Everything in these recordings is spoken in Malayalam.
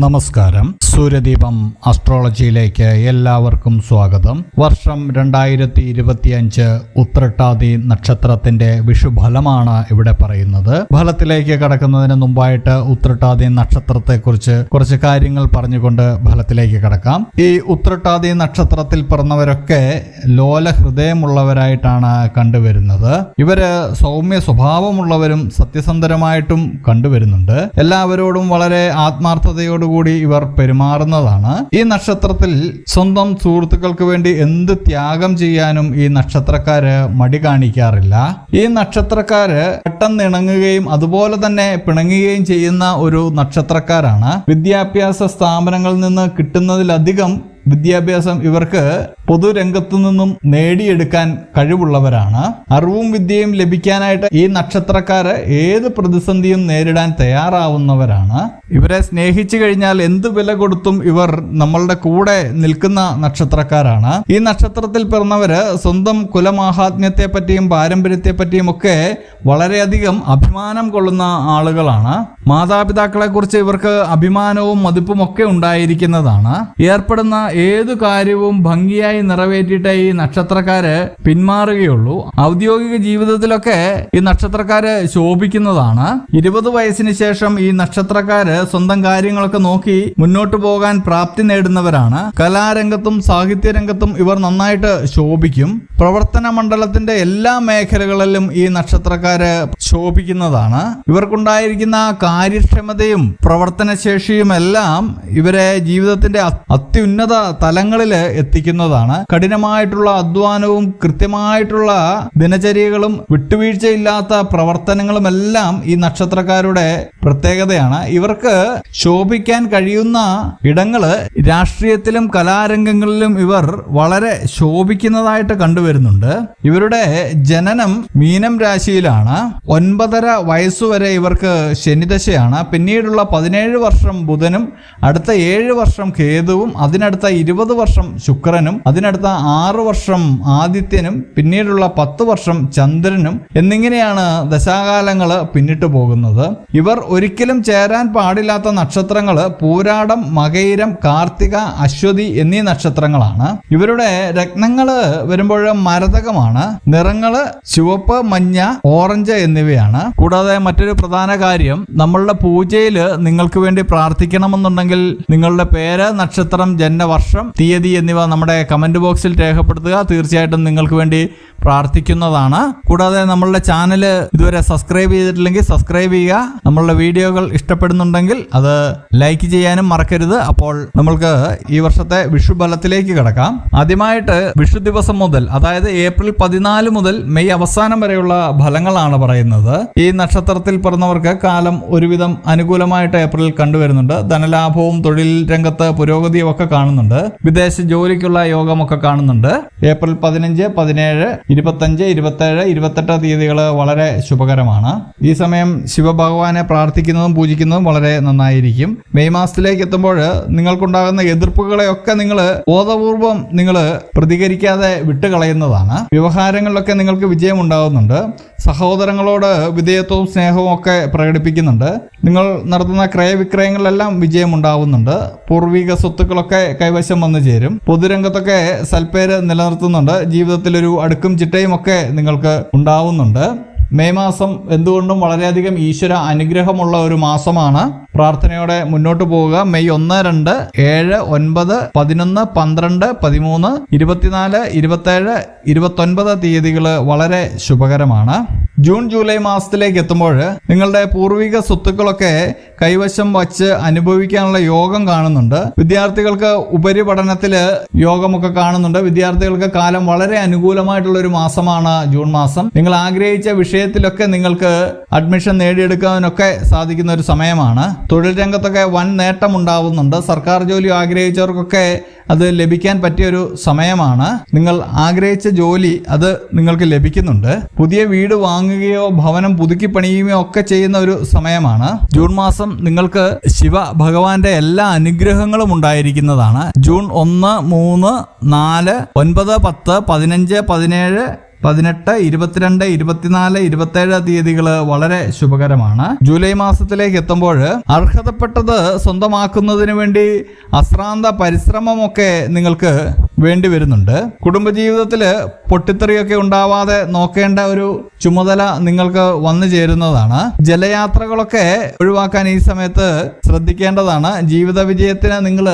നമസ്കാരം. സൂര്യദീപം അസ്ട്രോളജിയിലേക്ക് എല്ലാവർക്കും സ്വാഗതം. വർഷം രണ്ടായിരത്തി ഇരുപത്തിയഞ്ച് ഉത്രട്ടാതി നക്ഷത്രത്തിന്റെ വിഷുഫലമാണ് ഇവിടെ പറയുന്നത്. ഫലത്തിലേക്ക് കടക്കുന്നതിന് മുമ്പായിട്ട് ഉത്രട്ടാതി നക്ഷത്രത്തെക്കുറിച്ച് കുറച്ച് കാര്യങ്ങൾ പറഞ്ഞുകൊണ്ട് ഫലത്തിലേക്ക് കടക്കാം. ഈ ഉത്രട്ടാതി നക്ഷത്രത്തിൽ പിറന്നവരൊക്കെ ലോല ഹൃദയമുള്ളവരായിട്ടാണ് കണ്ടുവരുന്നത്. ഇവർ സൗമ്യ സ്വഭാവമുള്ളവരും സത്യസന്ധരമായിട്ടും കണ്ടുവരുന്നുണ്ട്. എല്ലാവരോടും വളരെ ആത്മാർത്ഥതയോടുകൂടി ഇവർ പെരുമാറുന്നതാണ് ഈ നക്ഷത്രത്തിൽ സ്വന്തം സുഹൃത്തുക്കൾക്ക് വേണ്ടി എന്ത് ത്യാഗം ചെയ്യാനും ഈ നക്ഷത്രക്കാര് മടി കാണിക്കാറില്ല. ഈ നക്ഷത്രക്കാര് പെട്ടെന്ന് ഇണങ്ങുകയും അതുപോലെ തന്നെ പിണങ്ങുകയും ചെയ്യുന്ന ഒരു നക്ഷത്രക്കാരാണ്. വിദ്യാഭ്യാസ സ്ഥാപനങ്ങളിൽ നിന്ന് കിട്ടുന്നതിലധികം വിദ്യാഭ്യാസം ഇവർക്ക് പൊതുരംഗത്തു നിന്നും നേടിയെടുക്കാൻ കഴിവുള്ളവരാണ്. അറിവും വിദ്യയും ലഭിക്കാനായിട്ട് ഈ നക്ഷത്രക്കാര് ഏത് പ്രതിസന്ധിയും നേരിടാൻ തയ്യാറാവുന്നവരാണ്. ഇവരെ സ്നേഹിച്ചു കഴിഞ്ഞാൽ എന്ത് വില കൊടുത്തും ഇവർ നമ്മളുടെ കൂടെ നിൽക്കുന്ന നക്ഷത്രക്കാരാണ്. ഈ നക്ഷത്രത്തിൽ പിറന്നവര് സ്വന്തം കുലമാഹാത്മ്യത്തെ പറ്റിയും പാരമ്പര്യത്തെ പറ്റിയും ഒക്കെ വളരെയധികം അഭിമാനം കൊള്ളുന്ന ആളുകളാണ്. മാതാപിതാക്കളെ കുറിച്ച് ഇവർക്ക് അഭിമാനവും മതിപ്പും ഒക്കെ ഉണ്ടായിരിക്കുന്നതാണ്. ഏർപ്പെടുന്ന ഏതു കാര്യവും ഭംഗിയായി നിറവേറ്റിയിട്ടേ ഈ നക്ഷത്രക്കാര് പിന്മാറുകയുള്ളൂ. ഔദ്യോഗിക ജീവിതത്തിലൊക്കെ ഈ നക്ഷത്രക്കാര് ശോഭിക്കുന്നതാണ്. ഇരുപത് വയസ്സിന് ശേഷം ഈ നക്ഷത്രക്കാര് സ്വന്തം കാര്യങ്ങളൊക്കെ നോക്കി മുന്നോട്ട് പോകാൻ പ്രാപ്തി നേടുന്നവരാണ്. കലാരംഗത്തും സാഹിത്യരംഗത്തും ഇവർ നന്നായിട്ട് ശോഭിക്കും. പ്രവർത്തന മണ്ഡലത്തിന്റെ എല്ലാ മേഖലകളിലും ഈ നക്ഷത്രക്കാര് ശോഭിക്കുന്നതാണ്. ഇവർക്കുണ്ടായിരിക്കുന്ന കാര്യക്ഷമതയും പ്രവർത്തനശേഷിയും എല്ലാം ഇവരെ ജീവിതത്തിന്റെ അത്യുന്നത തലങ്ങളിൽ എത്തിക്കുന്നതാണ്. കഠിനമായിട്ടുള്ള അധ്വാനവും കൃത്യമായിട്ടുള്ള ദിനചര്യകളും വിട്ടുവീഴ്ചയില്ലാത്ത പ്രവർത്തനങ്ങളും എല്ലാം ഈ നക്ഷത്രക്കാരുടെ പ്രത്യേകതയാണ്. ഇവർക്ക് ശോഭിക്കാൻ കഴിയുന്ന ഇടങ്ങൾ രാഷ്ട്രീയത്തിലും കലാരംഗങ്ങളിലും ഇവർ വളരെ ശോഭിക്കുന്നതായിട്ട് കണ്ടുവരുന്നുണ്ട്. ഇവരുടെ ജനനം മീനം രാശിയിലാണ്. ഒൻപതര വയസ്സുവരെ ഇവർക്ക് ശനിദശയാണ്. പിന്നീടുള്ള പതിനേഴ് വർഷം ബുധനും അടുത്ത ഏഴ് വർഷം കേതുവും അതിനടുത്ത ഇരുപത് വർഷം ശുക്രനും അതിനടുത്ത ആറ് വർഷം ആദിത്യനും പിന്നീടുള്ള പത്ത് വർഷം ചന്ദ്രനും എന്നിങ്ങനെയാണ് ദശാകാലങ്ങൾ പിന്നിട്ട് പോകുന്നത്. ഇവർ ഒരിക്കലും ചേരാൻ പാടില്ലാത്ത നക്ഷത്രങ്ങൾ പൂരാടം മകയിരം കാർത്തിക അശ്വതി എന്നീ നക്ഷത്രങ്ങളാണ്. ഇവരുടെ രത്നങ്ങൾ വരുമ്പോൾ മരതകമാണ്. നിറങ്ങൾ ചുവപ്പ് മഞ്ഞ ഓറഞ്ച് എന്നിവയാണ്. കൂടാതെ മറ്റൊരു പ്രധാന കാര്യം നമ്മളുടെ പൂജയിൽ നിങ്ങൾക്ക് വേണ്ടി പ്രാർത്ഥിക്കണമെന്നുണ്ടെങ്കിൽ നിങ്ങളുടെ പേര് നക്ഷത്രം ജന്മവർഷം തീയതി എന്നിവ നമ്മുടെ കമന്റ് ബോക്സിൽ രേഖപ്പെടുത്തുക. തീർച്ചയായിട്ടും നിങ്ങൾക്ക് വേണ്ടി പ്രാർത്ഥിക്കുന്നതാണ്. കൂടാതെ നമ്മളുടെ ചാനൽ ഇതുവരെ സബ്സ്ക്രൈബ് ചെയ്തിട്ടില്ലെങ്കിൽ സബ്സ്ക്രൈബ് ചെയ്യുക. നമ്മളുടെ വീഡിയോകൾ ഇഷ്ടപ്പെടുന്നുണ്ടെങ്കിൽ അത് ലൈക്ക് ചെയ്യാനും മറക്കരുത്. അപ്പോൾ നമ്മൾക്ക് ഈ വർഷത്തെ വിഷു ബലത്തിലേക്ക് കിടക്കാം. ആദ്യമായിട്ട് വിഷു ദിവസം മുതൽ അതായത് ഏപ്രിൽ പതിനാല് മുതൽ മെയ് അവസാനം വരെയുള്ള ഫലങ്ങളാണ് പറയുന്നത്. ഈ നക്ഷത്രത്തിൽ പിറന്നവർക്ക് കാലം ഒരുവിധം അനുകൂലമായിട്ട് ഏപ്രിൽ കണ്ടുവരുന്നുണ്ട്. ധനലാഭവും തൊഴിൽ രംഗത്ത് പുരോഗതിയും ഒക്കെ കാണുന്നുണ്ട്. വിദേശ ജോലിക്കുള്ള യോഗമൊക്കെ കാണുന്നുണ്ട്. ഏപ്രിൽ പതിനഞ്ച് പതിനേഴ് ഇരുപത്തഞ്ച് ഇരുപത്തേഴ് ഇരുപത്തെട്ട് തീയതികൾ വളരെ ശുഭകരമാണ്. ഈ സമയം ശിവഭഗവാനെ പ്രാർത്ഥിക്കുന്നതും പൂജിക്കുന്നതും വളരെ നന്നായിരിക്കും. മെയ് മാസത്തിലേക്ക് എത്തുമ്പോൾ നിങ്ങൾക്കുണ്ടാകുന്ന എതിർപ്പുകളെയൊക്കെ നിങ്ങൾ ബോധപൂർവം നിങ്ങൾ പ്രതികരിക്കാതെ വിട്ടുകളയുന്നതാണ്. വ്യവഹാരങ്ങളിലൊക്കെ നിങ്ങൾക്ക് വിജയം ഉണ്ടാകുന്നുണ്ട്. സഹോദരങ്ങളോട് വിധേയത്വവും സ്നേഹവും ഒക്കെ പ്രകടിപ്പിക്കുന്നുണ്ട്. നിങ്ങൾ നടത്തുന്ന ക്രയവിക്രയങ്ങളിലെല്ലാം വിജയം ഉണ്ടാവുന്നുണ്ട് പൂർവിക സ്വത്തുക്കളൊക്കെ കൈവശം വന്നു ചേരും. പൊതുരംഗത്തൊക്കെ സൽപ്പേര് നിലനിർത്തുന്നുണ്ട്. ജീവിതത്തിലൊരു അടുക്കും ചിട്ടയും ഒക്കെ നിങ്ങൾക്ക് ഉണ്ടാവുന്നുണ്ട്. മെയ് മാസം എന്തുകൊണ്ടും വളരെയധികം ഈശ്വര അനുഗ്രഹമുള്ള ഒരു മാസമാണ്. പ്രാർത്ഥനയോടെ മുന്നോട്ട് പോവുക. മെയ് ഒന്ന് രണ്ട് ഏഴ് ഒൻപത് പതിനൊന്ന് പന്ത്രണ്ട് പതിമൂന്ന് ഇരുപത്തിനാല് ഇരുപത്തേഴ് ഇരുപത്തൊൻപത് തീയതികൾ വളരെ ശുഭകരമാണ്. ജൂൺ ജൂലൈ മാസത്തിലേക്ക് എത്തുമ്പോൾ നിങ്ങളുടെ പൂർവിക സ്വത്തുക്കളൊക്കെ കൈവശം വച്ച് അനുഭവിക്കാനുള്ള യോഗം കാണുന്നുണ്ട്. വിദ്യാർത്ഥികൾക്ക് ഉപരിപഠനത്തിൽ യോഗമൊക്കെ കാണുന്നുണ്ട്. വിദ്യാർത്ഥികൾക്ക് കാലം വളരെ അനുകൂലമായിട്ടുള്ള ഒരു മാസമാണ് ജൂൺ മാസം. നിങ്ങൾ ആഗ്രഹിച്ച വിഷയത്തിലൊക്കെ നിങ്ങൾക്ക് അഡ്മിഷൻ നേടിയെടുക്കാനൊക്കെ സാധിക്കുന്ന ഒരു സമയമാണ്. തൊഴിൽ രംഗത്തൊക്കെ വൻ നേട്ടം ഉണ്ടാവുന്നുണ്ട് സർക്കാർ ജോലി ആഗ്രഹിച്ചവർക്കൊക്കെ അത് ലഭിക്കാൻ പറ്റിയ ഒരു സമയമാണ്. നിങ്ങൾ ആഗ്രഹിച്ച ജോലി അത് നിങ്ങൾക്ക് ലഭിക്കുന്നുണ്ട്. പുതിയ വീട് വാങ്ങുകയോ ഭവനം പുതുക്കി പണിയുകയോ ഒക്കെ ചെയ്യുന്ന ഒരു സമയമാണ്. ജൂൺ മാസം നിങ്ങൾക്ക് ശിവ ഭഗവാന്റെ എല്ലാ അനുഗ്രഹങ്ങളും ഉണ്ടായിരിക്കുന്നതാണ്. ജൂൺ ഒന്ന് മൂന്ന് നാല് ഒൻപത് പത്ത് പതിനഞ്ച് പതിനേഴ് പതിനെട്ട് ഇരുപത്തിരണ്ട് ഇരുപത്തിനാല് ഇരുപത്തേഴ് തീയതികൾ വളരെ ശുഭകരമാണ്. ജൂലൈ മാസത്തിലേക്ക് എത്തുമ്പോൾ അർഹതപ്പെട്ടത് സ്വന്തമാക്കുന്നതിന് വേണ്ടി അശ്രാന്ത പരിശ്രമമൊക്കെ നിങ്ങൾക്ക് വേണ്ടി വരുന്നുണ്ട്. കുടുംബജീവിതത്തിൽ പൊട്ടിത്തെറിയൊക്കെ ഉണ്ടാവാതെ നോക്കേണ്ട ഒരു ചുമതല നിങ്ങൾക്ക് വന്നു ചേരുന്നതാണ്. ജലയാത്രകളൊക്കെ ഒഴിവാക്കാൻ ഈ സമയത്ത് ശ്രദ്ധിക്കേണ്ടതാണ്. ജീവിത വിജയത്തിന് നിങ്ങൾ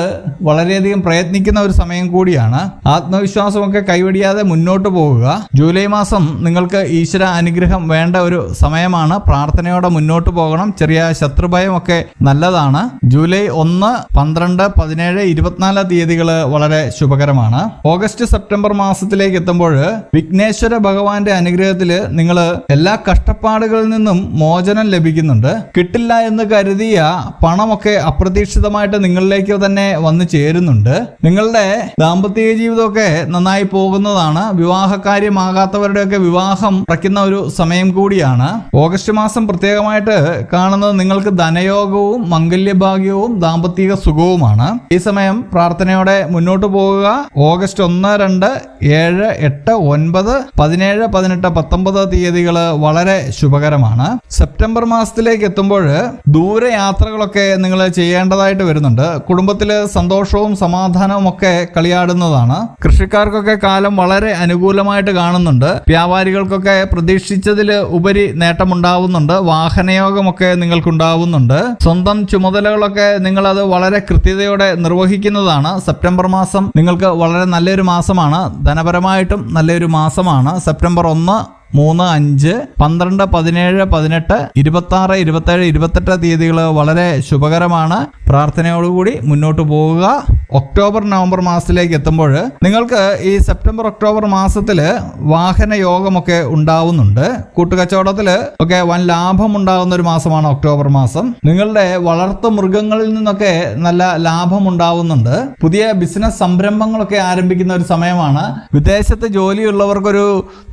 വളരെയധികം പ്രയത്നിക്കുന്ന ഒരു സമയം കൂടിയാണ്. ആത്മവിശ്വാസമൊക്കെ കൈവടിയാതെ മുന്നോട്ട് പോവുക. ജൂലൈ മാസം നിങ്ങൾക്ക് ഈശ്വര അനുഗ്രഹം വേണ്ട ഒരു സമയമാണ്. പ്രാർത്ഥനയോടെ മുന്നോട്ട് പോകണം. ചെറിയ ശത്രുഭയമൊക്കെ നല്ലതാണ്. ജൂലൈ ഒന്ന് പന്ത്രണ്ട് പതിനേഴ് ഇരുപത്തിനാല് തീയതികൾ വളരെ ശുഭകരമാണ്. ഓഗസ്റ്റ് സെപ്റ്റംബർ മാസത്തിലേക്ക് എത്തുമ്പോൾ വിഘ്നേശ്വര ഭഗവാന്റെ അനുഗ്രഹത്തിൽ നിങ്ങൾ എല്ലാ കഷ്ടപ്പാടുകളിൽ നിന്നും മോചനം ലഭിക്കുന്നുണ്ട്. കിട്ടില്ല എന്ന് കരുതിയ പണമൊക്കെ അപ്രതീക്ഷിതമായിട്ട് നിങ്ങളിലേക്ക് തന്നെ വന്നു ചേരുന്നുണ്ട്. നിങ്ങളുടെ ദാമ്പത്യ ജീവിതമൊക്കെ നന്നായി പോകുന്നതാണ്. വിവാഹകാര്യമാകാത്തവരുടെയൊക്കെ വിവാഹം ഉറയ്ക്കുന്ന ഒരു സമയം കൂടിയാണ്. ഓഗസ്റ്റ് മാസം പ്രത്യേകമായിട്ട് കാണുന്നത് നിങ്ങൾക്ക് ധനയോഗവും മംഗല്യഭാഗ്യവും ദാമ്പത്തിക സുഖവുമാണ്. ഈ സമയം പ്രാർത്ഥനയോടെ മുന്നോട്ട് പോകുക. ഓഗസ്റ്റ് ഒന്ന് രണ്ട് ഏഴ് എട്ട് ഒൻപത് പതിനേഴ് പതിനെട്ട് പത്തൊമ്പത് തീയതികൾ വളരെ ശുഭകരമാണ്. സെപ്റ്റംബർ മാസത്തിലേക്ക് എത്തുമ്പോൾ ദൂരയാത്രകളൊക്കെ നിങ്ങൾ ചെയ്യേണ്ടതായിട്ട് വരുന്നുണ്ട്. കുടുംബത്തിൽ സന്തോഷവും സമാധാനവും ഒക്കെ കളിയാടുന്നതാണ്. കൃഷിക്കാർക്കൊക്കെ കാലം വളരെ അനുകൂലമായിട്ട് കാണുന്നുണ്ട്. വ്യാപാരികൾക്കൊക്കെ പ്രതീക്ഷിച്ചതിൽ ഉപരി നേട്ടമുണ്ടാവുന്നുണ്ട്. വാഹനയോഗമൊക്കെ നിങ്ങൾക്കുണ്ടാവുന്നുണ്ട്. സ്വന്തം ചുമതലകളൊക്കെ നിങ്ങളത് വളരെ കൃത്യതയോടെ നിർവഹിക്കുന്നതാണ്. സെപ്റ്റംബർ മാസം നിങ്ങൾക്ക് വളരെ നല്ലൊരു മാസമാണ്. ധനപരമായിട്ടും നല്ലൊരു മാസമാണ്. സെപ്റ്റംബർ ഒന്ന് മൂന്ന് അഞ്ച് പന്ത്രണ്ട് പതിനേഴ് പതിനെട്ട് ഇരുപത്തി ആറ് ഇരുപത്തേഴ് ഇരുപത്തെട്ട് തീയതികൾ വളരെ ശുഭകരമാണ്. പ്രാർത്ഥനയോടുകൂടി മുന്നോട്ട് പോവുക. ഒക്ടോബർ നവംബർ മാസത്തിലേക്ക് എത്തുമ്പോൾ നിങ്ങൾക്ക് ഈ സെപ്റ്റംബർ ഒക്ടോബർ മാസത്തിൽ വാഹന യോഗമൊക്കെ ഉണ്ടാവുന്നുണ്ട്. കൂട്ടുകച്ചവടത്തിൽ ഒക്കെ വൻ ലാഭം ഉണ്ടാകുന്ന ഒരു മാസമാണ് ഒക്ടോബർ മാസം. നിങ്ങളുടെ വളർത്തു മൃഗങ്ങളിൽ നിന്നൊക്കെ നല്ല ലാഭം ഉണ്ടാവുന്നുണ്ട്. പുതിയ ബിസിനസ് സംരംഭങ്ങളൊക്കെ ആരംഭിക്കുന്ന ഒരു സമയമാണ്. വിദേശത്ത് ജോലിയുള്ളവർക്കൊരു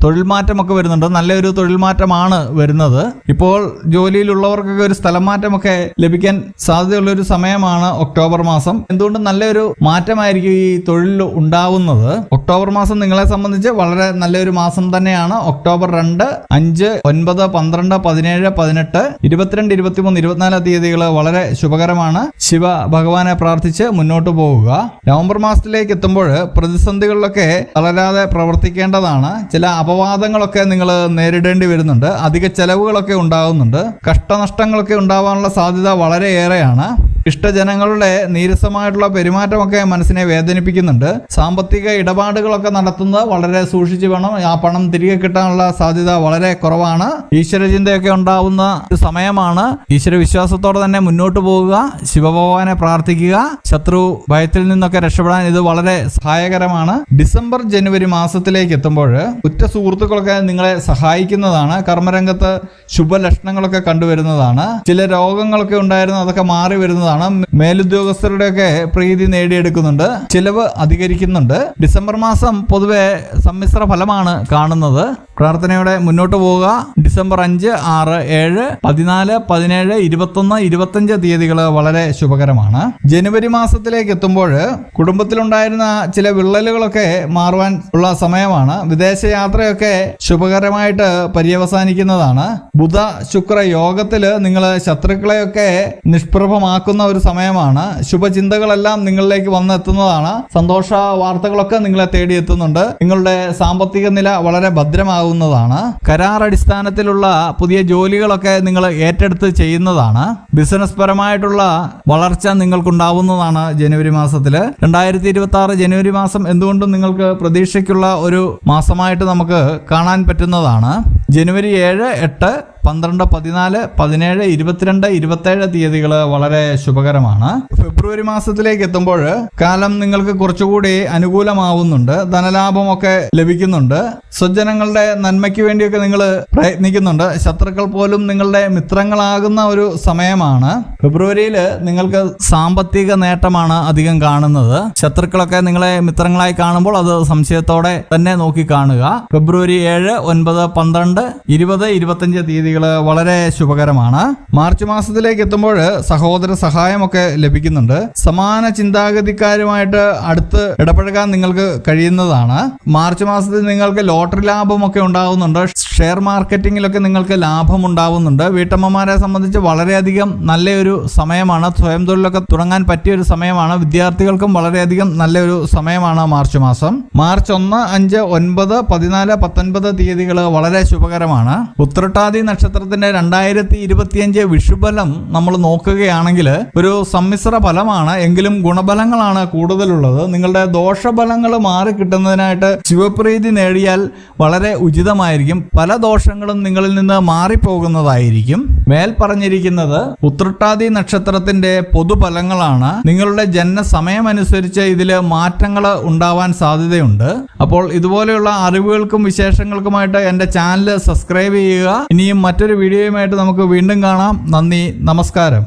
തൊഴിൽ മാറ്റമൊക്കെ വരുന്നുണ്ട്. നല്ലൊരു തൊഴിൽ മാറ്റമാണ് വരുന്നത്. ഇപ്പോൾ ജോലിയിലുള്ളവർക്കൊക്കെ ഒരു സ്ഥലം മാറ്റമൊക്കെ ലഭിക്കാൻ സാധ്യതയുള്ള ഒരു സമയമാണ് ഒക്ടോബർ മാസം. എന്തുകൊണ്ട് നല്ലൊരു മാറ്റമായിരിക്കും ഈ തൊഴിൽ ഉണ്ടാവുന്നത്? ഒക്ടോബർ മാസം നിങ്ങളെ സംബന്ധിച്ച് വളരെ നല്ലൊരു മാസം തന്നെയാണ്. ഒക്ടോബർ രണ്ട് അഞ്ച് ഒൻപത് പന്ത്രണ്ട് പതിനേഴ് പതിനെട്ട് ഇരുപത്തിരണ്ട് ഇരുപത്തിമൂന്ന് ഇരുപത്തിനാല് തീയതികൾ വളരെ ശുഭകരമാണ്. ശിവ ഭഗവാനെ പ്രാർത്ഥിച്ച് മുന്നോട്ട് പോവുക. നവംബർ മാസത്തിലേക്ക് എത്തുമ്പോൾ പ്രതിസന്ധികളിലൊക്കെ വളരാതെ പ്രവർത്തിക്കേണ്ടതാണ്. ചില അപവാദങ്ങളൊക്കെ നിങ്ങൾ നേരിടേണ്ടി വരുന്നുണ്ട്. അധിക ചെലവുകളൊക്കെ ഉണ്ടാകുന്നുണ്ട്. കഷ്ടനഷ്ടങ്ങളൊക്കെ ഉണ്ടാവാനുള്ള സാധ്യത വളരെയേറെയാണ്. ഇഷ്ടജനങ്ങളുടെ നീരസമായിട്ടുള്ള പെരുമാറ്റമൊക്കെ മനസ്സിനെ വേദനിപ്പിക്കുന്നുണ്ട്. സാമ്പത്തിക ഇടപാടുകളൊക്കെ നടത്തുന്നത് വളരെ സൂക്ഷിച്ചു വേണം. ആ പണം തിരികെ കിട്ടാനുള്ള സാധ്യത വളരെ കുറവാണ്. ഈശ്വരചിന്തയൊക്കെ ഉണ്ടാവുന്ന ഒരു സമയമാണ്. ഈശ്വര വിശ്വാസത്തോടെ തന്നെ മുന്നോട്ട് പോവുക ശിവഭഗവാനെ പ്രാർത്ഥിക്കുക. ശത്രു ഭയത്തിൽ നിന്നൊക്കെ രക്ഷപ്പെടാൻ ഇത് വളരെ സഹായകരമാണ്. ഡിസംബർ ജനുവരി മാസത്തിലേക്ക് എത്തുമ്പോൾ ഉറ്റ സുഹൃത്തുക്കളൊക്കെ നിങ്ങളെ സഹായിക്കുന്നതാണ്. കർമ്മരംഗത്ത് ശുഭലക്ഷണങ്ങളൊക്കെ കണ്ടുവരുന്നതാണ്. ചില രോഗങ്ങളൊക്കെ ഉണ്ടായിരുന്നു അതൊക്കെ മാറി വരുന്നതാണ് മേലുദ്യോഗസ്ഥരുടെയൊക്കെ പ്രീതി നേടിയെടുക്കുന്നുണ്ട്. ചിലവ് അധികരിക്കുന്നുണ്ട്. ഡിസംബർ മാസം പൊതുവെ സമ്മിശ്ര ഫലമാണ് കാണുന്നത്. പ്രാർത്ഥനയോടെ മുന്നോട്ട് പോവുക. ഡിസംബർ അഞ്ച് ആറ് ഏഴ് പതിനാല് പതിനേഴ് ഇരുപത്തൊന്ന് ഇരുപത്തഞ്ച് തീയതികൾ വളരെ ശുഭകരമാണ്. ജനുവരി മാസത്തിലേക്ക് എത്തുമ്പോൾ കുടുംബത്തിലുണ്ടായിരുന്ന ചില വിള്ളലുകളൊക്കെ മാറുവാൻ ഉള്ള സമയമാണ്. വിദേശ യാത്രയൊക്കെ ശുഭകരമായിട്ട് പര്യവസാനിക്കുന്നതാണ്. ബുധ ശുക്ര യോഗത്തിൽ നിങ്ങൾ ശത്രുക്കളെയൊക്കെ നിഷ്പ്രഭമാക്കുന്ന ഒരു സമയമാണ്. ശുഭചിന്തകളെല്ലാം നിങ്ങളിലേക്ക് വന്നെത്തുന്നതാണ്. സന്തോഷ വാർത്തകളൊക്കെ നിങ്ങളെ തേടിയെത്തുന്നുണ്ട് നിങ്ങളുടെ സാമ്പത്തിക നില വളരെ ഭദ്രമാകുന്നതാണ്. കരാർ അടിസ്ഥാനത്തിലുള്ള പുതിയ ജോലികളൊക്കെ നിങ്ങൾ ഏറ്റെടുത്ത് ചെയ്യുന്നതാണ്. ബിസിനസ് പരമായിട്ടുള്ള വളർച്ച നിങ്ങൾക്കുണ്ടാവുന്നതാണ് ജനുവരി മാസത്തിൽ രണ്ടായിരത്തി ഇരുപത്തി ആറ് ജനുവരി മാസം എന്തുകൊണ്ടും നിങ്ങൾക്ക് പ്രതീക്ഷയ്ക്കുള്ള ഒരു മാസമായിട്ട് നമുക്ക് കാണാൻ പറ്റുന്നതാണ്. ജനുവരി ഏഴ് എട്ട് പന്ത്രണ്ട് പതിനാല് പതിനേഴ് ഇരുപത്തിരണ്ട് ഇരുപത്തേഴ് തീയതികൾ വളരെ ശുഭകരമാണ്. ഫെബ്രുവരി മാസത്തിലേക്ക് എത്തുമ്പോൾ കാലം നിങ്ങൾക്ക് കുറച്ചുകൂടി അനുകൂലമാവുന്നുണ്ട്. ധനലാഭമൊക്കെ ലഭിക്കുന്നുണ്ട്. സ്വജനങ്ങളുടെ നന്മയ്ക്ക് വേണ്ടിയൊക്കെ നിങ്ങൾ പ്രയത്നിക്കുന്നുണ്ട്. ശത്രുക്കൾ പോലും നിങ്ങളുടെ മിത്രങ്ങളാകുന്ന ഒരു സമയമാണ്. ഫെബ്രുവരിയിൽ നിങ്ങൾക്ക് സാമ്പത്തിക നേട്ടമാണ് അധികം കാണുന്നത്. ശത്രുക്കളൊക്കെ നിങ്ങളെ മിത്രങ്ങളായി കാണുമ്പോൾ അത് സംശയത്തോടെ തന്നെ നോക്കി കാണുക. ഫെബ്രുവരി ഏഴ് ഒൻപത് പന്ത്രണ്ട് ഇരുപത് ഇരുപത്തഞ്ച് തീയതികൾ തീയതികൾ വളരെ ശുഭകരമാണ്. മാർച്ച് മാസത്തിലേക്ക് എത്തുമ്പോൾ സഹോദര സഹായമൊക്കെ ലഭിക്കുന്നുണ്ട്. സമാന ചിന്താഗതിക്കാരുമായിട്ട് അടുത്ത് ഇടപഴകാൻ നിങ്ങൾക്ക് കഴിയുന്നതാണ്. മാർച്ച് മാസത്തിൽ നിങ്ങൾക്ക് ലോട്ടറി ലാഭമൊക്കെ ഉണ്ടാകുന്നുണ്ട് ഷെയർ മാർക്കറ്റിങ്ങിലൊക്കെ നിങ്ങൾക്ക് ലാഭം ഉണ്ടാവുന്നുണ്ട്. വീട്ടമ്മമാരെ സംബന്ധിച്ച് വളരെയധികം നല്ലൊരു സമയമാണ്. സ്വയം തൊഴിലൊക്കെ തുടങ്ങാൻ പറ്റിയ ഒരു സമയമാണ്. വിദ്യാർത്ഥികൾക്കും വളരെയധികം നല്ലൊരു സമയമാണ് മാർച്ച് മാസം. മാർച്ച് ഒന്ന് അഞ്ച് ഒൻപത് പതിനാല് പത്തൊൻപത് തീയതികൾ വളരെ ശുഭകരമാണ്. ഉത്രട്ടാതി നക്ഷത്രത്തിന്റെ രണ്ടായിരത്തി ഇരുപത്തിയഞ്ച് വിഷുബലം നമ്മൾ നോക്കുകയാണെങ്കിൽ ഒരു സമ്മിശ്ര ഫലമാണ് എങ്കിലും ഗുണബലങ്ങളാണ് കൂടുതലുള്ളത്. നിങ്ങളുടെ ദോഷഫലങ്ങൾ മാറി കിട്ടുന്നതിനായിട്ട് ശിവപ്രീതി നേടിയാൽ വളരെ ഉചിതമായിരിക്കും. പല ദോഷങ്ങളും നിങ്ങളിൽ നിന്ന് മാറിപ്പോകുന്നതായിരിക്കും. മേൽ പറഞ്ഞിരിക്കുന്നത് ഉത്രട്ടാതി നക്ഷത്രത്തിന്റെ പൊതുഫലങ്ങളാണ്. നിങ്ങളുടെ ജന്മ സമയമനുസരിച്ച് ഇതിൽ മാറ്റങ്ങൾ ഉണ്ടാവാൻ സാധ്യതയുണ്ട്. അപ്പോൾ ഇതുപോലെയുള്ള അറിവുകൾക്കും വിശേഷങ്ങൾക്കുമായിട്ട് എന്റെ ചാനൽ സബ്സ്ക്രൈബ് ചെയ്യുക. ഇനിയും മറ്റൊരു വീഡിയോയുമായിട്ട് നമുക്ക് വീണ്ടും കാണാം. നന്ദി. നമസ്കാരം.